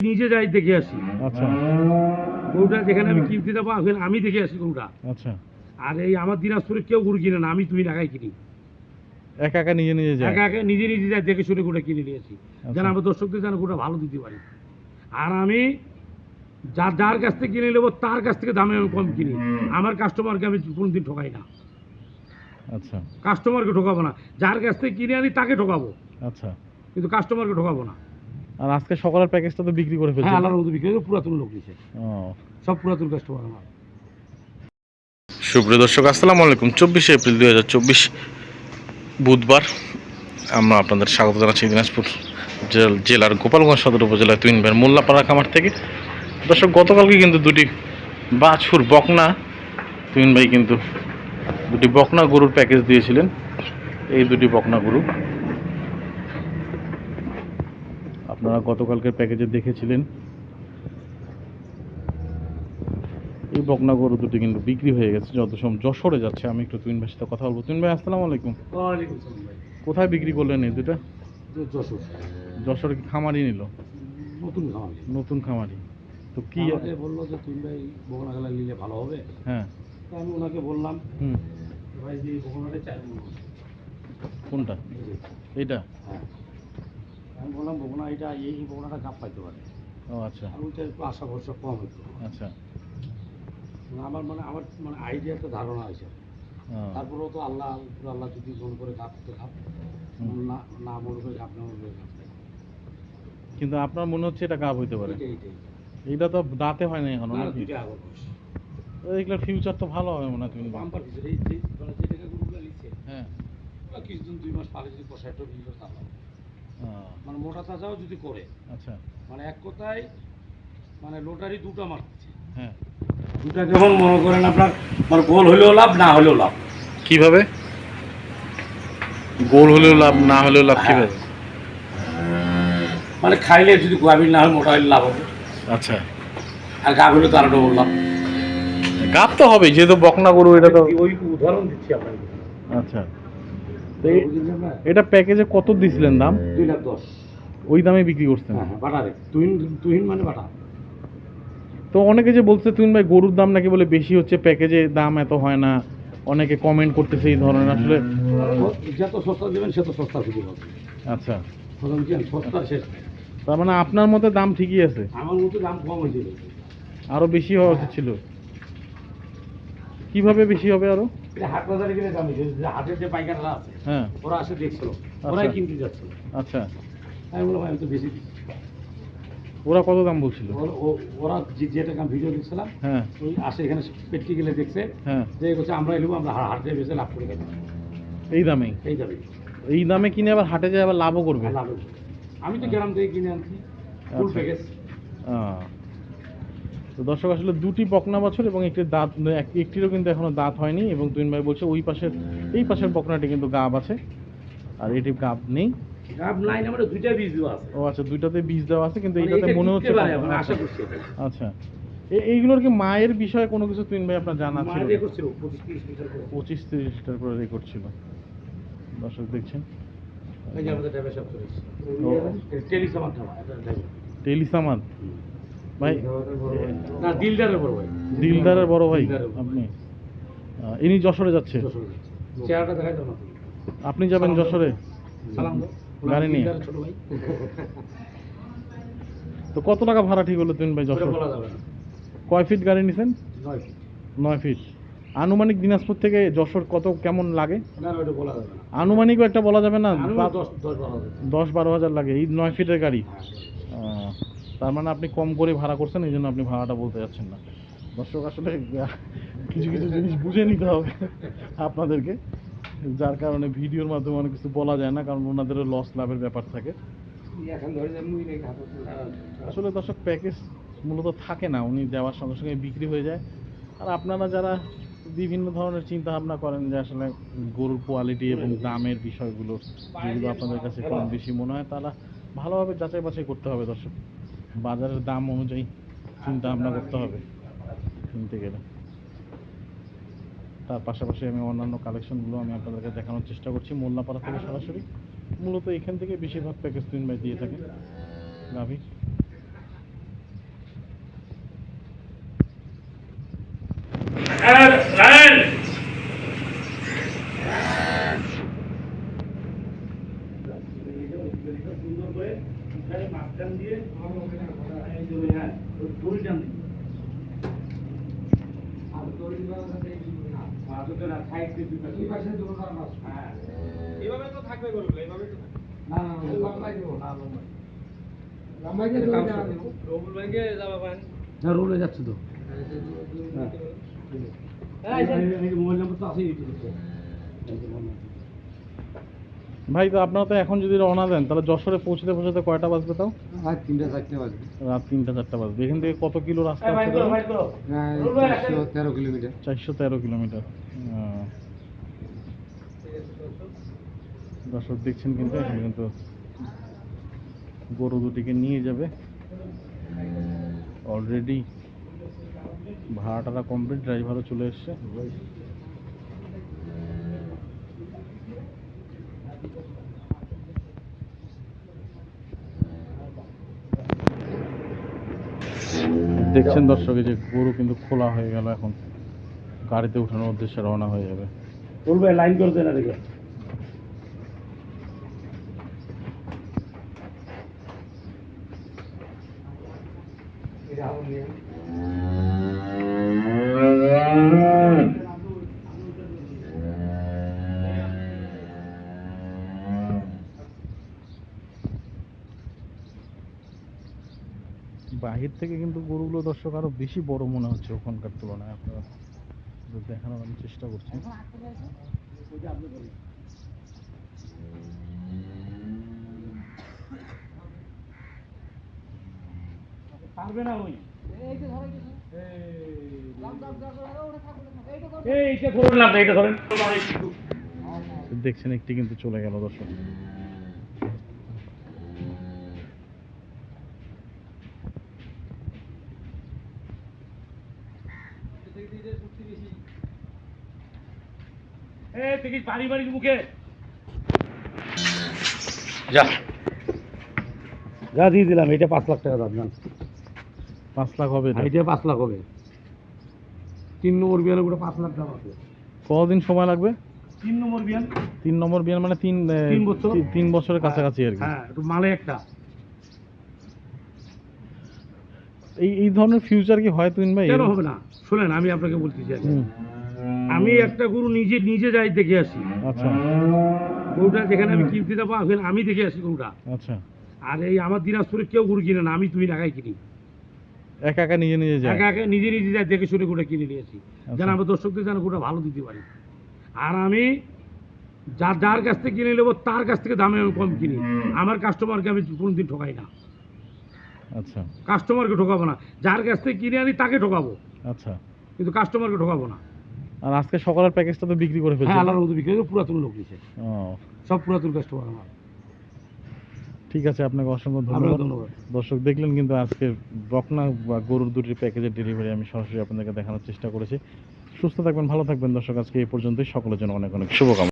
নিজে যাই দেখে আসি। আচ্ছা। গরুটা যেখানে আমি কিনতে যাব ওখানে আমি দেখে আসি গরুটা আচ্ছা। আর এই আমার দিনাজপুরে কেউ গরু কিনে না আমি তুই ঢাকায় কিনি। একা একা নিজে নিজে যায়? একা একা নিজে নিজে যাই দেখে শুনে গরুটা কিনে নিয়েছি আচ্ছা। যেন আমার দর্শকদের যেন গরুটা ভালো দিতে পারি। আর আমি যার যার কাছ থেকে কিনে নেব তার কাছ থেকে দামে আমি কম কিনি। আমার কাস্টমারকে আমি কোনোদিন ঠকাই না। আচ্ছা। কাস্টমারকে ঠকাবো না। যার কাছ থেকে কিনে আনি তাকে ঠকাবো। আচ্ছা। কিন্তু কাস্টমারকে ঠকাবো না। আর আজকে সকালের প্যাকেজটা তো বিক্রি করে হ্যাঁ ফেলছে আল্লাহর মতো বিক্রি করে পুরাতন লোক নিছে। ও। সব পুরাতন কাস্টমার আমার। সুপ্রিয় দর্শক আসসালামু আলাইকুম। চব্বিশে এপ্রিল দুই হাজার চব্বিশ বুধবার আমরা আপনাদের স্বাগত জানাচ্ছি দিনাজপুর জেল- জেলার গোপালগঞ্জ সদর উপজেলার তুইনবের মোল্লাপাড়া খামার থেকে। দর্শক গতকালকে কিন্তু দুটি বাছুর বকনা তুইন ভাই কিন্তু দুটি বকনা গরুর প্যাকেজ দিয়েছিলেন। এই দুটি বকনা গরু আপনারা গতকালকের প্যাকেজে দেখেছিলেন। এই বকনা গরু দুটি কিন্তু বিক্রি হয়ে গেছে যত সময় যশোরে যাচ্ছে। আমি একটু তুইন ভাইয়ের সাথে কথা বলব। তুইন ভাই আসসালামু আলাইকুম। কোথায় বিক্রি করলেন এই দুটা যশোর। যশোরে কি খামারি নিল? নতুন খামার। নতুন খামারি তো কি বলল যে ভাই বকনা খেলা নিলে ভালো হবে। হ্যাঁ। আমি ওনাকে বললাম হুম। ভাই যে বকনাটা চাই কোনটা? এইটা? হ্যাঁ। আমি বললাম বকনা এটা এই বকনাটা কাপ পাইতে পারে। ও আচ্ছা। আর ওইটা একটু আশা ভরসা কম একটু আচ্ছা। মানে আমার মানে আমার মানে আইডিয়া একটা ধারণা আছে। তারপরেও তো আল্লাহ আল্লাহ যদি মনে করে কাপ তো হুম। না না মনে করে কাপ না মনে করে নাই। কিন্তু আপনার মনে হচ্ছে এটা গাব হইতে পারে? এইটা তো দাঁতে হয় না এখন এগুলোর ফিউচার তো ভালো হবে মনে হয় তুমি। বাম্পার কিছু এই যে লিখছে হ্যাঁ। কিছুদিন দুই মাস পালে যদি কষায় একটা বিক্রি করতে মানে মোটা তাজাও যদি করে। আচ্ছা। মানে এক কথায় মানে লোটারি দুটো মারছে। হ্যাঁ। দুটা কেমন মনে করেন আপনার মানে গোল হলেও লাভ না হলেও লাভ। কীভাবে? গোল হলেও লাভ না হলেও লাভ কীভাবে? মানে খাইলে যদি গাভীর না হয় মোটা হলে লাভ হবে। আচ্ছা। আর গাভ হলে তো আরও ডবল লাভ। গাব তো হবে যেহেতু বকনা গরু এটা তো ওই উদাহরণ দিচ্ছি আপনাকে। আচ্ছা। তো এটা প্যাকেজে কত দিছিলেন দাম? দুই লাখ দশ। ওই দামে বিক্রি করছেন? হ্যাঁ হ্যাঁ বাটারে। তুহিন তুহিন মানে বাটা। তো অনেকে যে বলছে তুই ভাই গরুর দাম নাকি বলে বেশি হচ্ছে প্যাকেজে দাম এত হয় না। অনেকে কমেন্ট করতেছে এই ধরনের আসলে যত সস্তা দেবেন সে তো সস্তা খুঁজে পাবে আচ্ছা। সস্তা শেষ তার মানে আপনার মতে দাম ঠিকই আছে? আমার মতো দাম কম হয়েছিল। আরও বেশি হওয়া উচিত ছিল। কীভাবে বেশি হবে আরও? এটা হাট বাজারে গেলে দাম যে হাটের যে পাইকাররা আছে হ্যাঁ। ওরা আসে দেখছিল ওরাই কিনতে যাচ্ছিল আচ্ছা। আমি বললাম আমি তো বেশি ওরা কত দাম বলছিল? ওরা- যে টাকা ভিডিও হ্যাঁ। ওই আসে এখানে পেটকে গেলে দেখছে হ্যাঁ। যে করছে আমরা এলুম আমরা হাটে বেশি লাভ করে এই দামেই এই যাবে এই দামে কিনে আবার হাটে যায় আবার লাভও করবে? লাভ হবে। আমি তো গ্রাম থেকে কিনে আনছি ফুল আচ্ছা। প্যাকেজ আহ। তো দর্শক আসলে দুটি বকনা বাছুর এবং একটি দাঁত এক- একটিরও কিন্তু এখনও দাঁত হয়নি এবং তুইন ভাই বলছে ওই পাশের এই পাশের বকনাটি কিন্তু গাব আছে। আর এটি গাব নেই। গাব নাই আমার দুইটা বীজ দেওয়া আছে। ও আচ্ছা দুইটাতে বীজ দেওয়া আছে কিন্তু মানে এইটাতে মনে হচ্ছে আশা আচ্ছা করছি। আচ্ছা এইগুলোর কি মায়ের বিষয়ে কোনো কিছু তুইন ভাই আপনার জানা ছিল? মায়ের দিয়ে 25 30 লিটার করে। পঁচিশ তিরিশ লিটার করে রেকর্ড ছিল। দর্শক দেখছেন? আমাদের। টেলিসামাদ ভাই না, দিলদারের বড় ভাই। দিলদারের বড় ভাই। আপনি ইনি যশোরে যাচ্ছে চেহারাটা দেখাই দাও আপনি যাবেন যশোরে সালাম গাড়ি নিয়ে? ছোট ভাই। তো কত টাকা ভাড়া ঠিক হলো তুইন ভাই যশোর। কয় ফিট গাড়ি নিছেন নয় ফিট। আনুমানিক দিনাজপুর থেকে যশোর কত কেমন লাগে। আনুমানিকও একটা বলা যাবে না দশ বারো হাজার। লাগে এই নয় ফিটের গাড়ি হ্যাঁ, তার মানে আপনি কম করে ভাড়া করছেন এই জন্য আপনি ভাড়াটা বলতে যাচ্ছেন না। দর্শক আসলে কিছু কিছু জিনিস বুঝে নিতে হবে আপনাদেরকে যার কারণে ভিডিওর মাধ্যমে অনেক কিছু বলা যায় না কারণ ওনাদেরও লস লাভের ব্যাপার থাকে। আসলে দর্শক প্যাকেজ মূলত থাকে না উনি দেওয়ার সঙ্গে সঙ্গে বিক্রি হয়ে যায়। আর আপনারা যারা বিভিন্ন ধরনের চিন্তা ভাবনা করেন যে আসলে গরুর কোয়ালিটি এবং দামের বিষয়গুলো যেগুলো আপনাদের কাছে কম বেশি মনে হয় তারা ভালোভাবে যাচাই বাছাই করতে হবে দর্শক। বাজারের দাম অনুযায়ী চিন্তা ভাবনা করতে হবে কিনতে গেলে। তার পাশাপাশি আমি অন্যান্য কালেকশনগুলো আমি আপনাদেরকে দেখানোর চেষ্টা করছি মোল্লাপাড়া থেকে সরাসরি। মূলত এখান থেকে বেশিরভাগ প্যাকেজ তিন ভাই দিয়ে থাকে। গাভি। আর হ্যাঁ। হ্যাঁ। এভাবে তো থাকবে গরুগুলো এভাবে তো থাকবে। রবুল ভাইকে যাবা পান না রোলে যাচ্ছে তো। মোবাইল নাম্বার তো আছে ভাই তো আপনারা তো এখন যদি রওনা দেন তাহলে যশোরে পৌঁছতে পৌঁছতে কয়টা বাজবে তাও? আজ তিনটা চারটে বাজবে। রাত তিনটা চারটা বাজবে। এখান থেকে কত কিলো রাস্তা আছে করো ভাই চারশো তেরো কিলোমিটার। চারশো তেরো কিলোমিটার। দর্শক দেখছেন কিন্তু এখানে কিন্তু গরু দুটিকে নিয়ে যাবে। অলরেডি ভাড়াটা কমপ্লিট ড্রাইভারও চলে এসছে। দেখছেন দর্শক এই যে গরু কিন্তু খোলা হয়ে গেল এখন। গাড়িতে উঠানোর উদ্দেশ্যে রওনা হয়ে যাবে। বলবে লাইন করে দেন এদিকে। বাহির থেকে কিন্তু গরুগুলো দর্শক আরও বেশি বড় মনে হচ্ছে ওখানকার তুলনায়। আপনারা দেখানোর আমি চেষ্টা করছি। পারবে না ওই। এই এইটা ধরুন না এইটা ধরেন। দেখছেন একটি কিন্তু চলে গেল দর্শক। যা। যা দিয়ে দিলাম এটা পাঁচ লাখ টাকা দাম জান। পাঁচ লাখ হবে এটা। এটা পাঁচ লাখ হবে। তিন নম্বর বিয়ানের উপরে পাঁচ লাখ দাম আছে। কতদিন সময় লাগবে? তিন নম্বর বিয়ান তিন নম্বর বিয়ান মানে তিন তিন বছর। তিন বছরের কাছাকাছি আর কি। হ্যাঁ একটু মালে একটা। এই এই ধরনের ফিউচার কি হয় তুইন ভাই? হবে না? শোনেন আমি আপনাকে বলতে চাই। আমি একটা গরু নিজে নিজে যাই দেখে আসি। আচ্ছা। গরুটা যেখানে আমি কিনতে যাব ওখানে আমি দেখে আসি গরুটা। আচ্ছা। আর এই আমার দিনাজপুরে কেউ গরু কিনে না আমি তুই ঢাকায় কিনি। একা একা নিজে নিজে যায়? একা একা নিজে নিজে যাই দেখে শুনে গরুটা কিনে নিয়ে আসি। আচ্ছা। যেন আমার দর্শকদের যেন গরুটা ভালো দিতে পারি। আর আমি যার যার কাছ থেকে কিনে নেব তার কাছ থেকে দামে আমি কম কিনি। আমার কাস্টমারকে আমি কোনোদিন ঠকাই না। আচ্ছা। কাস্টমারকে ঠকাবো না। যার কাছ থেকে কিনে আনি তাকে ঠকাবো। আচ্ছা। কিন্তু কাস্টমারকে ঠকাবো না। আর আজকে সকালের প্যাকেজটা তো বিক্রি করে ফেলছে। হ্যাঁ আল্লাহর মতো বিক্রি করে পুরাতন লোক নিছে সব পুরাতন কাস্টমার আমার। ঠিক আছে আপনাকে অসংখ্য ধন্যবাদ। দর্শক দেখলেন কিন্তু আজকে বকনা বা গরুর দুটির প্যাকেজের ডেলিভারি আমি সরাসরি আপনাদেরকে দেখানোর চেষ্টা করেছি। সুস্থ থাকবেন ভালো থাকবেন। দর্শক আজকে এই পর্যন্তই। সকলের জন্য অনেক অনেক শুভকামনা।